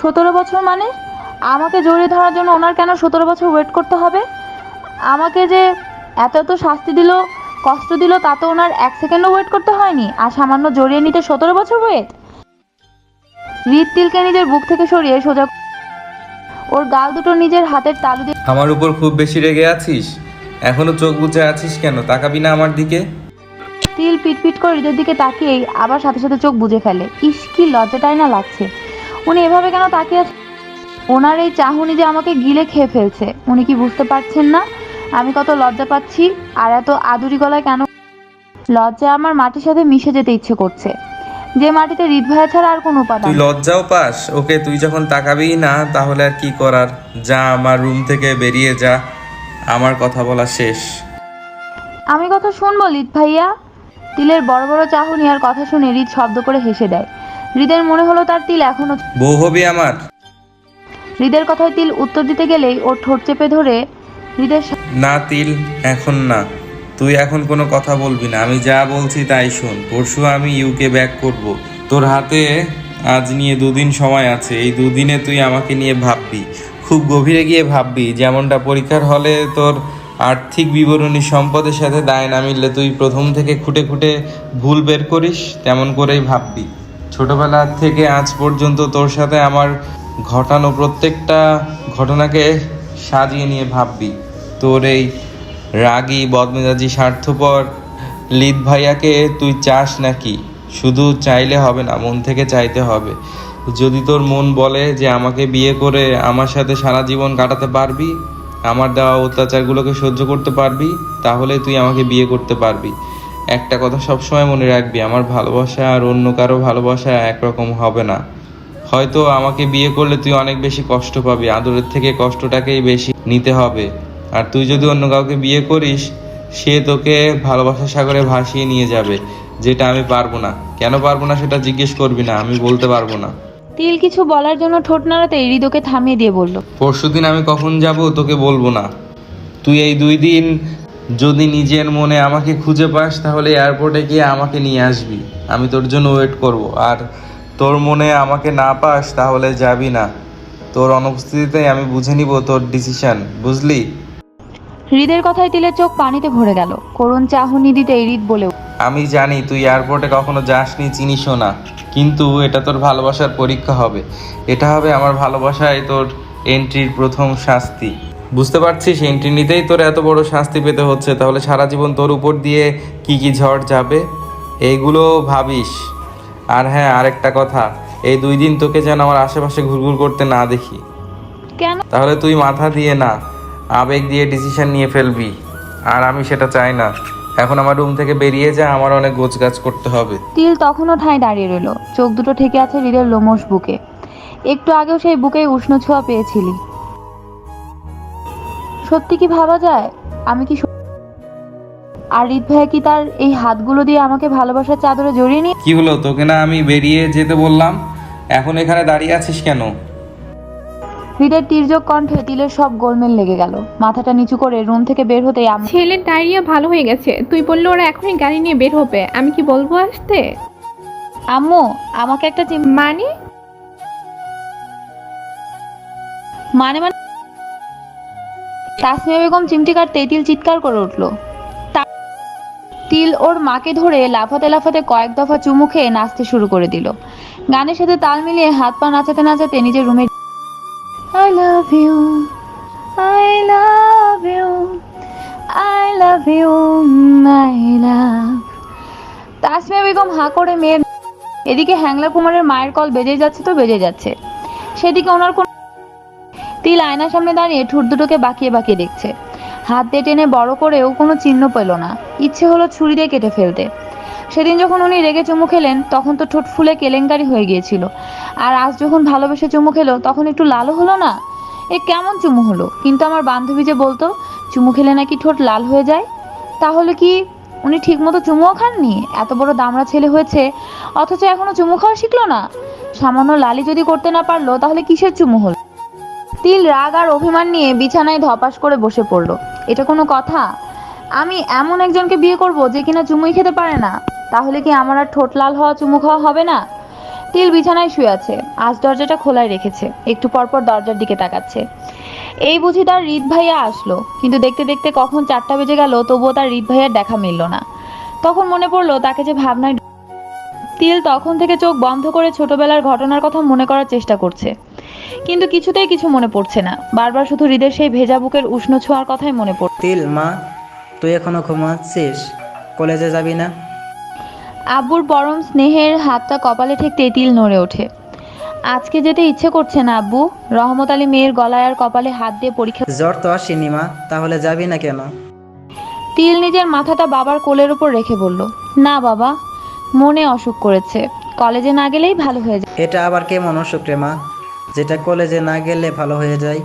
সতেরো বছর মানে? আমাকে জড়িয়ে ধরার জন্য ওনার কেন সতেরো বছর ওয়েট করতে হবে? আমাকে যে এত এত শাস্তি দিল কষ্ট দিল তাতে ওনার এক সেকেন্ডও ওয়েট করতে হয়নি। আর সামান্য জড়িয়ে নিতে সতেরো বছর ওয়েট হৃদতিলকে নিজের বুক থেকে সরিয়ে সোজা ওর গাল দুটো নিজের হাতের তালু দিয়ে আমার উপর খুব বেশি রেগে আছিস? এখনও চোখ বুঝে আছিস কেন? তাকাবি না আমার দিকে। তিল পিটপিট করে হৃদের দিকে তাকিয়েই আবার সাথে সাথে চোখ বুজে ফেলে। ইস কি লজ্জাটাই না লাগছে। উনি এভাবে কেন তাকিয়ে আছে ওনার এই চাহনি যে আমাকে গিলে খেয়ে ফেলছে উনি কি বুঝতে পারছেন না? আমি কত লজ্জা পাচ্ছি আর এত আদুরি গলায় কেন? লজ্জা আমার মাটির সাথে মিশে যেতে ইচ্ছে করছে। যে মাটিতে হৃদভয়া ছাড়া আর কোনো উপাদান তুই লজ্জাও পাস। ওকে তুই যখন তাকাবি না তাহলে আর কি করার? যা আমার রুম থেকে বেরিয়ে যা। আমার কথা বলা শেষ। আমি কথা শুনব লিদ ভাইয়া তিলের বড় বড় চাহনি আর কথা শুনে হৃদ শব্দ করে হেসে দেয়। হৃদের মনে হলো তার তিল এখনও বউ হবি আমার। হৃদের কথায় তিল উত্তর দিতে গেলেই ওর ঠোঁট চেপে ধরে হৃদের সা- না তিল এখন না। তুই এখন কোনো কথা বলবি না। আমি যা বলছি তাই শোন। পরশু আমি ইউকে ব্যাক করব। তোর হাতে আজ নিয়ে দুদিন সময় আছে। এই দুদিনে তুই আমাকে নিয়ে ভাববি। খুব গভীরে গিয়ে ভাববি। যেমনটা পরীক্ষার হলে তোর আর্থিক বিবরণী সম্পদের সাথে দায় না মিললে তুই প্রথম থেকে খুঁটে খুঁটে ভুল বের করিস তেমন করেই ভাববি। ছোটবেলা থেকে আজ পর্যন্ত তোর সাথে আমার ঘটানো প্রত্যেকটা ঘটনাকে সাজিয়ে নিয়ে ভাববি। তোর এই রাগী, বদমেজাজি, স্বার্থপর লিদ ভাইয়াকে তুই চাস নাকি? শুধু চাইলে হবে না, মন থেকে চাইতে হবে। যদি তোর মন বলে যে আমাকে বিয়ে করে আমার সাথে সারা জীবন কাটাতে পারবি, আমার দেওয়া অত্যাচারগুলোকে সহ্য করতে পারবি, তাহলে তুই আমাকে বিয়ে করতে পারবি। একটা কথা সবসময় মনে রাখবি আমার ভালোবাসা আর অন্য কারও ভালোবাসা একরকম হবে না। হয়তো আমাকে বিয়ে করলে তুই অনেক বেশি কষ্ট পাবি আদরের থেকে কষ্টটাকেই বেশি নিতে হবে। আর তুই যদি অন্য কাউকে বিয়ে করিস সে তোকে ভালোবাসা সাগরে ভাসিয়ে নিয়ে যাবে যেটা আমি পারব না। কেন পারব না সেটা জিজ্ঞেস করবি না আমি বলতে পারব না। তিল কিছু বলার জন্য ঠোঁট নাড়াতে হৃদকে থামিয়ে দিয়ে বলল পরশুদিন আমি কখন যাব তোকে বলব না। তুই এই দুই দিন যদি নিজের মনে আমাকে খুঁজে পাস তাহলে এয়ারপোর্টে গিয়ে আমাকে নিয়ে আসবি। আমি তোর জন্য ওয়েট করব। আর তোর মনে আমাকে না পাস তাহলে যাবি না। তোর অনুপস্থিতিতে আমি বুঝে নিব তোর ডিসিশন বুঝলি? হৃদের কথায় তিলের চোখ পানিতে ভরে গেল। করুণ চাহনি দিতে হৃদ বলে আমি জানি তুই এয়ারপোর্টে কখনো যাসনি চিনিসও না। কিন্তু এটা তোর ভালোবাসার পরীক্ষা হবে। এটা হবে আমার ভালোবাসায় তোর এন্ট্রির প্রথম শাস্তি। বুঝতে পারছিস এন্ট্রি নিতেই তোর এত বড় শাস্তি পেতে হচ্ছে তাহলে সারা জীবন তোর উপর দিয়ে কি কি ঝড় যাবে? এইগুলো ভাবিস। আর হ্যাঁ আরেকটা কথা এই দুই দিন তোকে যেন আমার আশেপাশে ঘুরঘুর করতে না দেখি। কেন? তাহলে তুই মাথা দিয়ে না আবেগ দিয়ে ডিসিশন নিয়ে ফেলবি। আর আমি সেটা চাই না। এখন আমার রুম থেকে বেরিয়ে যা আমার অনেক গোছগাছ করতে হবে। তিল তখনও ঠাঁই দাঁড়িয়ে রইল। চোখ দুটো ঠেকে আছে হৃদের লোমশ বুকে। একটু আগেও সেই বুকে উষ্ণ ছোঁয়া পেয়েছিলি। সত্যি কি ভাবা যায়? আমি কি আর হৃদ ভাইয়া কি তার এই হাতগুলো দিয়ে আমাকে ভালোবাসার চাদরে জড়িয়ে নিয়ে কি হলো? তোকে না আমি বেরিয়ে যেতে বললাম। এখন এখানে দাঁড়িয়ে আছিস কেন? হৃদের তীর্যক কণ্ঠে তিলের সব গোলমেল লেগে গেল। মাথাটা নিচু করে রুম থেকে বের হতেই আম- ছেলের ডায়রিয়া ভালো হয়ে গেছে। তুই বললে ওরা এখনই গাড়ি নিয়ে বের হবে। আমি কি বলব আসতে? আম্মু আমাকে একটা চিম- মানে? মানে মানে তাসমিয়া বেগম চিমটি কাটতে তিল চিৎকার করে উঠল। তিল ওর মাকে ধরে লাফাতে লাফাতে কয়েক দফা চুমু খেয়ে নাচতে শুরু করে দিল। গানের সাথে তাল মিলিয়ে হাত পা নাচাতে নাচাতে নিজের রুমে I love you I love you I love you I love Tasmiya Begum হাঁ করে মেয়ের এদিকে হ্যাংলা কুমারের মায়ের কল বেজে যাচ্ছে তো বেজে যাচ্ছে। সেদিকে ওনার কোনো তিল আয়নার সামনে দাঁড়িয়ে ঠোঁট দুটোকে বাঁকিয়ে বাঁকিয়ে দেখছে। হাত দিয়ে টেনে বড় করেও কোনো চিহ্ন পেল না। ইচ্ছে হলো ছুরি দিয়ে কেটে ফেলতে। সেদিন যখন উনি রেগে চুমু খেলেন, তখন তো ঠোঁট ফুলে কেলেঙ্কারি হয়ে গিয়েছিল। আর আজ যখন ভালোবেসে চুমু খেলো, তখন একটু লালও হলো না? এ কেমন চুমু হলো? কিন্তু আমার বান্ধবী যে বলতো, চুমু খেলে নাকি ঠোঁট লাল হয়ে যায়? তাহলে কি উনি ঠিকমতো চুমুও খাননি? এত বড় দামড়া ছেলে হয়েছে, অথচ এখনও চুমু খাওয়া শিখলো না? সামান্য লালি যদি করতে না পারল, তাহলে কিসের চুমু হলো? তিল, রাগ আর অভিমান নিয়ে বিছানায় ধপাস করে বসে পড়ল। এটা কোনো কথা? আমি এমন একজনকে বিয়ে করব যে কিনা চুমুই খেতে পারে না। তাহলে কি আমার আর ঠোঁট লাল হওয়া, চুমু খাওয়া হবে না? তিল বিছানায় শুয়ে আছে। আজ দরজাটা খোলাই রেখেছে। একটু পরপর দরজার দিকে তাকাচ্ছে। এই বুঝি তার রিত ভাইয়া আসলো। কিন্তু দেখতে দেখতে কখন চারটা বেজে গেল, তবুও তার রিত ভাইয়ার দেখা মিলল না। তখন মনে পড়ল তাকে যে ভাবনায় তিল তখন থেকে চোখ বন্ধ করে ছোটবেলার ঘটনার কথা মনে করার চেষ্টা করছে। কিন্তু কিছুতেই কিছু মনে পড়ছে না। বারবার শুধু হৃদের সেই ভেজা বুকের উষ্ণ ছোঁয়ার কথাই মনে পড়ছে তিল মা তুই এখনও ঘুমাচ্ছিস? কলেজে যাবি না? আব্বুর পরম স্নেহের হাতটা কপালে ঠেকতে তিল নড়ে ওঠে। আজকে যেতে ইচ্ছে করছে না আব্বু। রহমত আলী মেয়ের গলায় আর কপালে হাত দিয়ে পরীক্ষা জ্বর তো আসেনি মা তাহলে যাবি না কেন? তিল নিজের মাথাটা বাবার কোলের উপর রেখে বলল না বাবা মনে অসুখ করেছে। কলেজে না গেলেই ভালো হয়ে যায়। এটা আবার কেমন অসুখ রে মা? যেটা কলেজে না গেলে ভালো হয়ে যায়।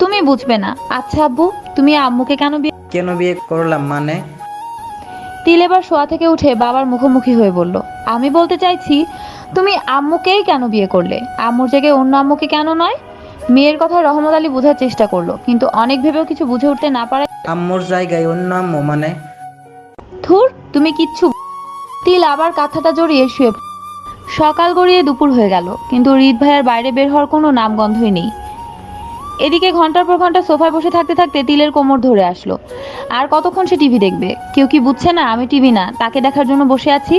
তুমি বুঝবে না। আচ্ছা আব্বু তুমি আম্মুকে কেন বিয়ে কেন বিয়ে করলাম মানে? তিল এবার শোয়া থেকে উঠে বাবার মুখোমুখি হয়ে বলল আমি বলতে চাইছি তুমি আম্মুকেই কেন বিয়ে করলে? আম্মুর জায়গায় অন্য আম্মুকে কেন নয়? মেয়ের কথা রহমত আলী বোঝার চেষ্টা করল কিন্তু অনেক ভেবেও কিছু বুঝে উঠতে না পারে আম্মুর জায়গায় অন্য আম্মু মানে? থুর তুমি কিচ্ছু তিল আবার কাঁথাটা জড়িয়ে শুয়ে। সকাল গড়িয়ে দুপুর হয়ে গেল, কিন্তু রিত ভাইয়ের বাইরে বের হওয়ার কোনো নামগন্ধই নেই। এদিকে ঘণ্টার পর ঘণ্টা সোফায় বসে থাকতে থাকতে তিলের কোমর ধরে আসলো। আর কতক্ষণ সে টিভি দেখবে? কেউ কি বুঝছে না আমি টিভি না, তাকে দেখার জন্য বসে আছি?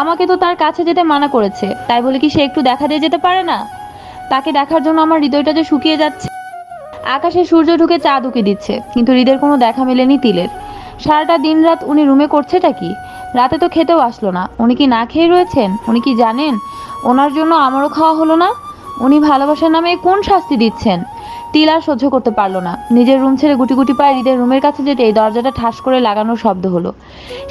আমাকে তো তার কাছে যেতে মানা করেছে, তাই বলে কি সে একটু দেখা দিয়ে যেতে পারে না? তাকে দেখার জন্য আমার হৃদয়টা যে শুকিয়ে যাচ্ছে। আকাশে সূর্য ঢুকে চা ঢুকে দিচ্ছে, কিন্তু হৃদের কোনো দেখা মেলেনি তিলের। সারাটা দিন রাত উনি রুমে করছেটা কি? রাতে তো খেতেও আসলো না। উনি কি না খেয়ে রয়েছেন? উনি কি জানেন? ওনার জন্য আমারও খাওয়া হলো না। উনি ভালোবাসার নামে কোন শাস্তি দিচ্ছেন? তিল আর সহ্য করতে পারল না। নিজের রুম ছেড়ে গুটি গুটি পায়ে হৃদের রুমের কাছে যেতে এই দরজাটা ঠাস করে লাগানোর শব্দ হলো।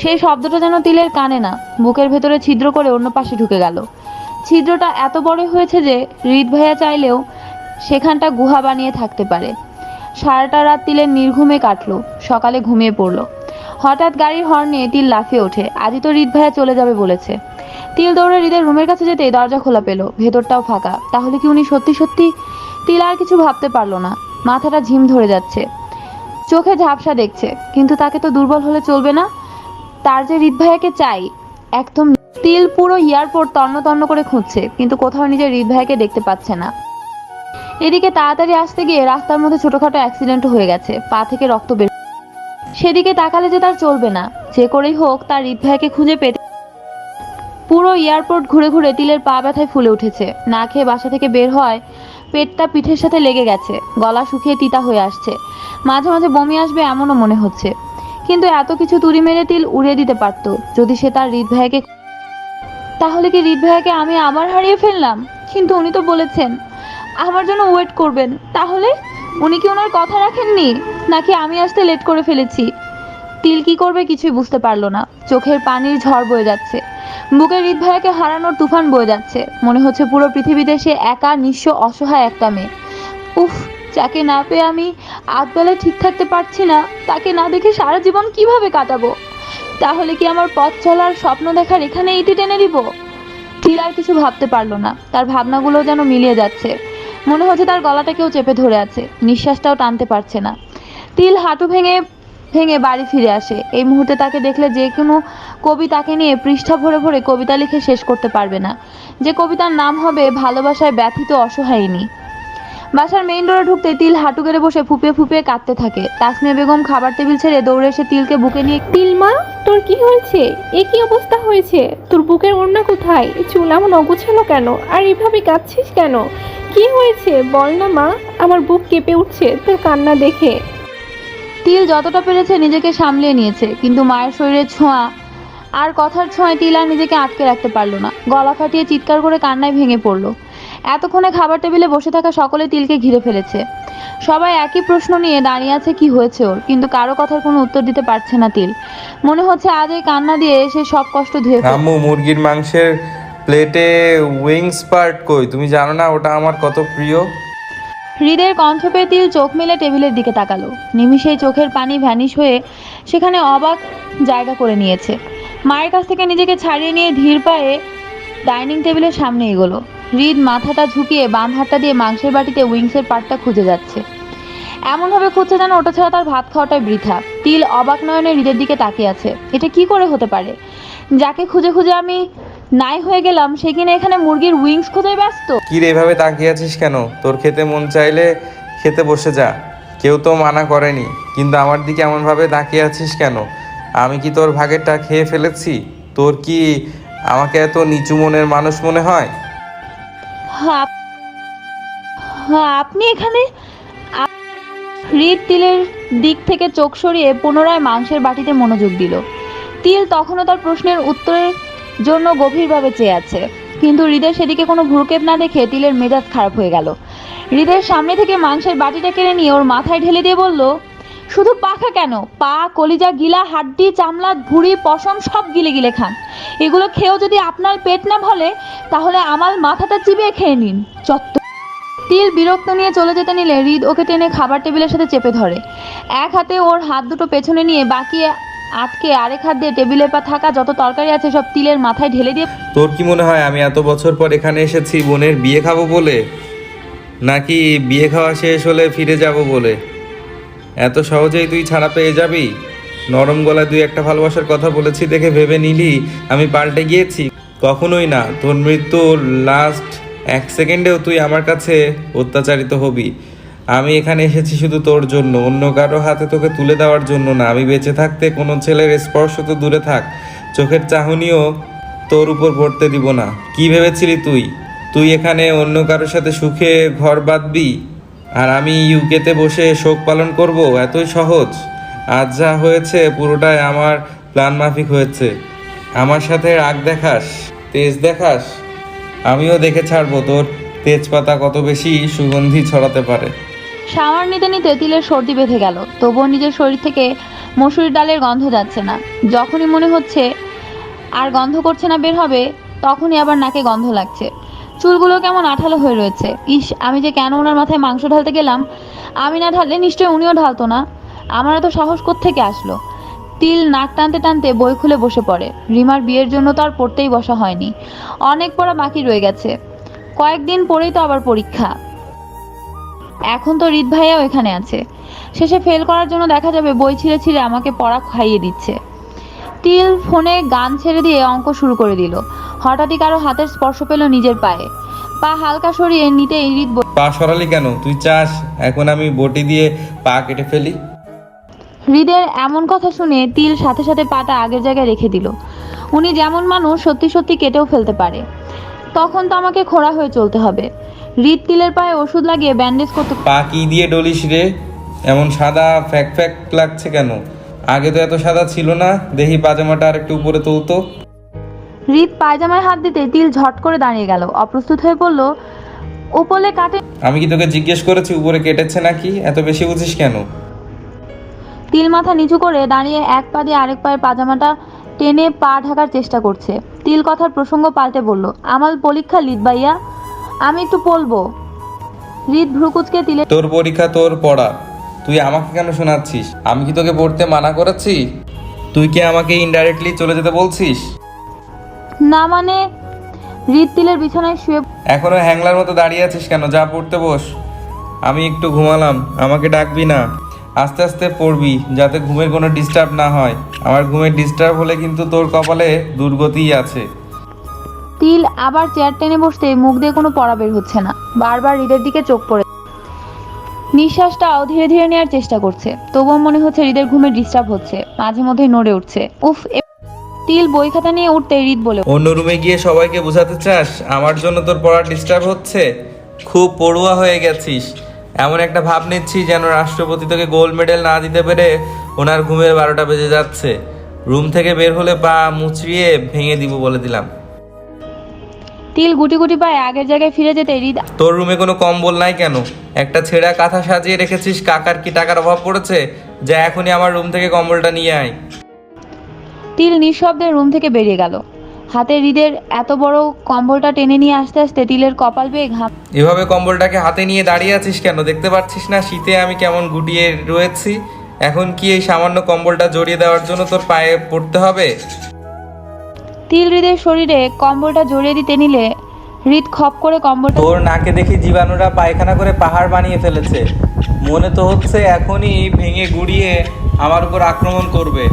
সেই শব্দটা যেন তিলের কানে না, বুকের ভেতরে ছিদ্র করে অন্য পাশে ঢুকে গেল। ছিদ্রটা এত বড় হয়েছে যে হৃদ ভাইয়া চাইলেও সেখানটা গুহা বানিয়ে থাকতে পারে। সারাটা রাত তিলের নির্ঘুমে কাটলো। সকালে ঘুমিয়ে পড়ল। হঠাৎ গাড়ির হর্ন তিল লাফিয়ে ওঠে। আজই তো হৃদ ভাইয়া চলে যাবে বলেছে। তিল দৌড়ে হৃদের রুমের কাছে যেতেই দরজা খোলা পেল। ভেতরটাও ফাঁকা। তাহলে কি উনি সত্যি সত্যি তিল আর কিছু ভাবতে পারল না? মাথাটা ঝিম ধরে যাচ্ছে। চোখে ঝাপসা দেখছে। কিন্তু তাকে তো দুর্বল হলে চলবে না? তার যে হৃদ ভাইয়াকে চাই, একদম তিল পুরো এয়ারপোর্ট তন্ন তন্ন করে খুঁজছে। কিন্তু কোথাও নিজের হৃদ ভাইয়াকে দেখতে পাচ্ছে না। এদিকে তাড়াতাড়ি আসতে গিয়ে রাস্তার মধ্যে ছোটখাটো অ্যাক্সিডেন্ট হয়ে গেছে। পা থেকে রক্ত বের সেদিকে তাকালে যে তার চলবে না। যে করেই হোক, তার হৃদ ভাইয়াকে খুঁজে পেতে পুরো এয়ারপোর্ট ঘুরে ঘুরে তিলের পা ব্যথায় ফুলে উঠেছে। না খেয়ে বাসা থেকে বের হয় পেটটা পিঠের সাথে লেগে গেছে। গলা শুকিয়ে তিতা হয়ে আসছে। মাঝে মাঝে বমি আসবে এমনও মনে হচ্ছে। কিন্তু এত কিছু তুড়ি মেরে তিল উড়িয়ে দিতে পারতো। যদি সে তার হৃদ ভাইয়াকে তাহলে কি হৃদ ভাইয়াকে আমি আবার হারিয়ে ফেললাম? কিন্তু উনি তো বলেছেন, আমার জন্য ওয়েট করবেন। তাহলে উনি কি ওনার কথা রাখেননি? নাকি আমি আসতে লেট করে ফেলেছি। তিল কি করবে কিছুই বুঝতে পারল না। চোখের পানির ঝড় বয়ে যাচ্ছে। বুকের হৃদ ভাইয়াকে হারানোর তুফান বয়ে যাচ্ছে। মনে হচ্ছে পুরো পৃথিবীতে সে একা, নিঃস্ব, অসহায় একটা মেয়ে। উফ, যাকে না পেয়ে আমি আধবেলায় ঠিক থাকতে পারছি না, তাকে না দেখে সারা জীবন কীভাবে কাটাবো? তাহলে কি আমার পথ চলার স্বপ্ন দেখার এখানে ইতি টেনে দিব তিল আর কিছু ভাবতে পারল না। তার ভাবনাগুলো যেন মিলিয়ে যাচ্ছে। মনে হচ্ছে তার গলাটা কেউ চেপে ধরে আছে। নিঃশ্বাসটাও টানতে পারছে না। তিল হাঁটু ভেঙে ভেঙে বাড়ি ফিরে আসে। এই মুহূর্তে তাকে দেখলে যে কোনো কবি তাকে নিয়ে পৃষ্ঠা ভরে ভরে কবিতা লিখে শেষ করতে পারবে না। যে কবিতার নাম হবে ভালোবাসায় ব্যথিত অসহায়িনী। বাসার মেইন ডোরে ঢুকতে তিল হাঁটু গেড়ে বসে ফুপিয়ে ফুপিয়ে কাঁদতে থাকে। তাসমিয়া বেগম খাবার টেবিল ছেড়ে দৌড়ে এসে তিলকে বুকে নিয়ে, তিল মা, তোর কি হয়েছে? এ কি অবস্থা হয়েছে? তোর বুকের ওড়না কোথায়? চুল এমন কেন? আর এভাবে কাঁদছিস কেন? কি হয়েছে? বল না মা, আমার বুক কেঁপে উঠছে তোর কান্না দেখে। তিল যতটা পেরেছে নিজেকে সামলিয়ে নিয়েছে, কিন্তু মায়ের শরীরের ছোঁয়া আর কথার ছোঁয়ায় তিল আর নিজেকে আটকে রাখতে পারল না। গলা ফাটিয়ে চিৎকার করে কান্নায় ভেঙে পড়ল। এতক্ষণে খাবার টেবিলে বসে থাকা সকলে তিলকে ঘিরে ফেলেছে। সবাই একই প্রশ্ন নিয়ে দাঁড়িয়ে আছে, কি হয়েছে ওর? কিন্তু কারও কথার কোনো উত্তর দিতে পারছে না তিল। মনে হচ্ছে আজ এই কান্না দিয়ে সে সব কষ্ট ধুয়ে আম্মু, মুরগির মাংসের প্লেটে উইংস পার্ট কই? তুমি জানো না, ওটা আমার কত প্রিয়। হৃদের কণ্ঠ পেয়ে তিল চোখ মেলে টেবিলের দিকে তাকালো। নিমিষেই চোখের পানি ভ্যানিশ হয়ে সেখানে অবাক জায়গা করে নিয়েছে। মায়ের কাছ থেকে নিজেকে ছাড়িয়ে নিয়ে ধীর পায়ে ডাইনিং টেবিলের সামনে এগোলো। হৃদ মাথাটা ঝুঁকিয়ে বাম হাতটা দিয়ে মাংসের বাটিতে উইংসের পার্টটা খুঁজে যাচ্ছে। এমনভাবে খুঁজছে যেন ওটা ছাড়া তার ভাত খাওয়াটাই বৃথা। তিল অবাক নয়নে হৃদের দিকে তাকিয়ে আছে। এটা কি করে হতে পারে? যাকে খুঁজে খুঁজে আমি নাই হয়ে গেলাম সে কিনা এখানে মুরগির উইংস খোঁজায় ব্যস্ত। কি রে এভাবে তাকিয়ে আছিস কেন? তোর খেতে মন চাইলে খেতে বসে যা। কেউ তো মানা করেনি কিন্তু আমার দিকে এমনভাবে তাকিয়ে আছিস কেন? আমি কি তোর ভাগেরটা খেয়ে ফেলেছি? তোর কি আমাকে এত নিচু মনের মানুষ মনে হয়? হ্যাঁ হ্যাঁ আপনি এখানে? হৃদ তিলের দিক থেকে চোখ সরিয়ে পুনরায় মাংসের বাটিতে মনোযোগ দিল। তিল তখনও তার প্রশ্নের উত্তরের জন্য গভীরভাবে চেয়ে আছে। কিন্তু হৃদের সেদিকে কোনো ভ্রুক্ষেপ না দেখে তিলের মেজাজ খারাপ হয়ে গেল। হৃদের সামনে থেকে মাংসের বাটিটা কেড়ে নিয়ে ওর মাথায় ঢেলে দিয়ে বলল, শুধু পাখা কেন? পা, কলিজা, গিলা, হাড্ডি, চামড়া, ভুঁড়ি, পশম, সব গিলে গিলে খান। এগুলো খেয়েও যদি আপনার পেট না ভলে, তাহলে আমার মাথাটা চিবিয়ে খেয়ে নিন। চত্ব তিল বিরক্ত নিয়ে চলে যেতে নিলে হৃদ ওকে টেনে খাবার টেবিলের সাথে চেপে ধরে। এক হাতে ওর হাত দুটো পেছনে নিয়ে বাকি আটকে আরেক হাত দিয়ে টেবিলে পা থাকা যত তরকারি আছে সব তিলের মাথায় ঢেলে দিয়ে তোর কি মনে হয় আমি এত বছর পর এখানে এসেছি বোনের বিয়ে খাব বলে? নাকি বিয়ে খাওয়া শেষ হলে ফিরে যাব বলে? এত সহজেই তুই ছাড়া পেয়ে যাবি? নরম গলায় দুই একটা ভালোবাসার কথা বলেছি দেখে ভেবে নিলি আমি পাল্টে গিয়েছি। কখনোই না, তোর মৃত্যুর লাস্ট এক সেকেন্ডেও তুই আমার কাছে অত্যাচারিত হবি। আমি এখানে এসেছি শুধু তোর জন্য, অন্য কারও হাতে তোকে তুলে দেওয়ার জন্য না। আমি বেঁচে থাকতে কোনো ছেলের স্পর্শ তো দূরে থাক। চোখের চাহনিও তোর উপর পড়তে দিব না। কি ভেবেছিলি তুই? তুই এখানে অন্য কারোর সাথে সুখে ঘর বাঁধবি? আর আমি ইউকেতে বসে শোক পালন করব? এতই সহজ। আজ যা হয়েছে পুরোটাই আমার প্ল্যান মাফিক হয়েছে। আমার সাথে রাগ দেখাস, তেজ দেখাস। আমিও দেখে ছাড়বো তোর তেজপাতা কত বেশি সুগন্ধি ছড়াতে পারে। শাওয়ার নিতে নিতে তিলের সর্দি বেঁধে গেল। তবুও নিজের শরীর থেকে মসুর ডালের গন্ধ যাচ্ছে না। যখনই মনে হচ্ছে আর গন্ধ করছে না বের হবে, তখনই আবার নাকে গন্ধ লাগছে। চুলগুলো কেমন আঠালো হয়ে রয়েছে। ইস, আমি যে কেন ওনার মাথায় মাংস ঢালতে গেলাম, আমি না ঢাললে নিশ্চয়ই উনিও ঢালতো না। আমার এত সাহস থেকে আসলো? তিল নাক টানতে টানতে বই খুলে বসে পড়ে। রিমার বিয়ের জন্য তো আর পড়তেই বসা হয়নি। অনেক পড়া বাকি রয়ে গেছে। কয়েকদিন পরেই তো আবার পরীক্ষা। এখন তো রিত ভাইয়াও এখানে আছে। শেষে ফেল করার জন্য দেখা যাবে বই ছিঁড়ে ছিঁড়ে আমাকে পড়া খাইয়ে দিচ্ছে। তিল ফোনে গান ছেড়ে দিয়ে অঙ্ক শুরু করে দিল। হঠাৎই কারও হাতের স্পর্শ পেল নিজের পায়ে। পা হালকা সরিয়ে নিতেই রিত পা সরালি কেন? তুই চাস এখন আমি বটি দিয়ে পা কেটে ফেলি? হৃদের এমন কথা শুনে তিল সাথে সাথে পাটা আগের জায়গায় রেখে দিল। উনি যেমন মানুষ সত্যি সত্যি কেটেও ফেলতে পারে। তখন তো আমাকে খোড়া হয়ে চলতে হবে। হৃদ তিলের পায়ে ওষুধ লাগিয়ে ব্যান্ডেজ করতে পা কি দিয়ে ডলিস রে? এমন সাদা ফ্যাক ফ্যাক লাগছে কেন? আগে তো এত সাদা ছিল না। দেখি পাজামাটা আর একটু উপরে তুলতো। হৃদ পায়জামায় হাত দিতে তিল ঝট করে দাঁড়িয়ে গেল। অপ্রস্তুত হয়ে বলল উপলে কাটে আমি কি তোকে জিজ্ঞেস করেছি উপরে কেটেছে নাকি? এত বেশি বুঝিস কেন? তিল মাথা নিচু করে দাঁড়িয়ে এক পা দিয়ে আরেক পায়ের পাজামাটা টেনে পা ঢাকার চেষ্টা করছে। তিল কথার প্রসঙ্গ পাল্টে বলল আমার পরীক্ষা লিদ ভাইয়া। আমি একটু পলবো হৃদ ভ্রুকুচকে তিলে তোর পরীক্ষা তোর পড়া। তুই আমাকে কেন শোনাচ্ছিস? আমি কি তোকে পড়তে মানা করেছি? তুই কি আমাকে ইনডাইরেক্টলি চলে যেতে বলছিস? না মানে হৃদ তিলের বিছানায় শুয়ে এখনও হ্যাংলার মতো দাঁড়িয়ে আছিস কেন? যা পড়তে বস। আমি একটু ঘুমালাম। আমাকে ডাকবি না। আস্তে আস্তে পড়বি যাতে ঘুমের কোনো ডিস্টার্ব না হয়। আমার ঘুমের ডিস্টার্ব হলে কিন্তু তোর কপালে দুর্গতিই আছে। তিল আবার চেয়ার টেনে বসতে মুখ দিয়ে কোনো পড়া বের হচ্ছে না। বারবার হৃদের দিকে চোখ পড়ে নিঃশ্বাসটাও ধীরে ধীরে নেওয়ার চেষ্টা করছে। তবুও মনে হচ্ছে হৃদের ঘুমে ডিস্টার্ব হচ্ছে। মাঝে মধ্যে নড়ে উঠছে। উফ তিল বই খাতা নিয়ে উঠতে হৃদ বলে অন্য রুমে গিয়ে সবাইকে বোঝাতে চাস? আমার জন্য তোর পড়া ডিস্টার্ব হচ্ছে? খুব পড়ুয়া হয়ে গেছিস। এমন একটা ভাব নিচ্ছি যেন রাষ্ট্রপতি তোকে গোল্ড মেডেল না দিতে পেরে ওনার ঘুমের বারোটা বেজে যাচ্ছে। রুম থেকে বের হলে পা মুচড়িয়ে ভেঙে দিব বলে দিলাম। তিল গুটি গুটি পায়ে আগের জায়গায় ফিরে যেতে হৃদ তোর রুমে কোনো কম্বল নাই কেন? একটা ছেঁড়া কাঁথা সাজিয়ে রেখেছিস কাকার কি টাকার অভাব পড়েছে? যা এখনই আমার রুম থেকে কম্বলটা নিয়ে আয়। তিল নিঃশব্দে রুম থেকে বেরিয়ে গেল। হাতে হৃদের এত বড় কম্বলটা টেনে নিয়ে আসতে আসতে তিলের কপাল বেয়ে ঘাম এভাবে কম্বলটাকে হাতে নিয়ে দাঁড়িয়ে আছিস কেন? দেখতে পাচ্ছিস না শীতে আমি কেমন গুটিয়ে রয়েছি। এখন কি এই সামান্য কম্বলটা জড়িয়ে দেওয়ার জন্য তোর পায়ে পড়তে হবে? তিল হৃদের শরীরে কম্বলটা জড়িয়ে দিতে নিলে হৃদ খপ করে কম্বলটা তোর নাকে দেখি জীবাণুরা পায়খানা করে পাহাড় বানিয়ে ফেলেছে। মনে তো হচ্ছে এখনই ভেঙে গুড়িয়ে আমার উপর আক্রমণ করবে।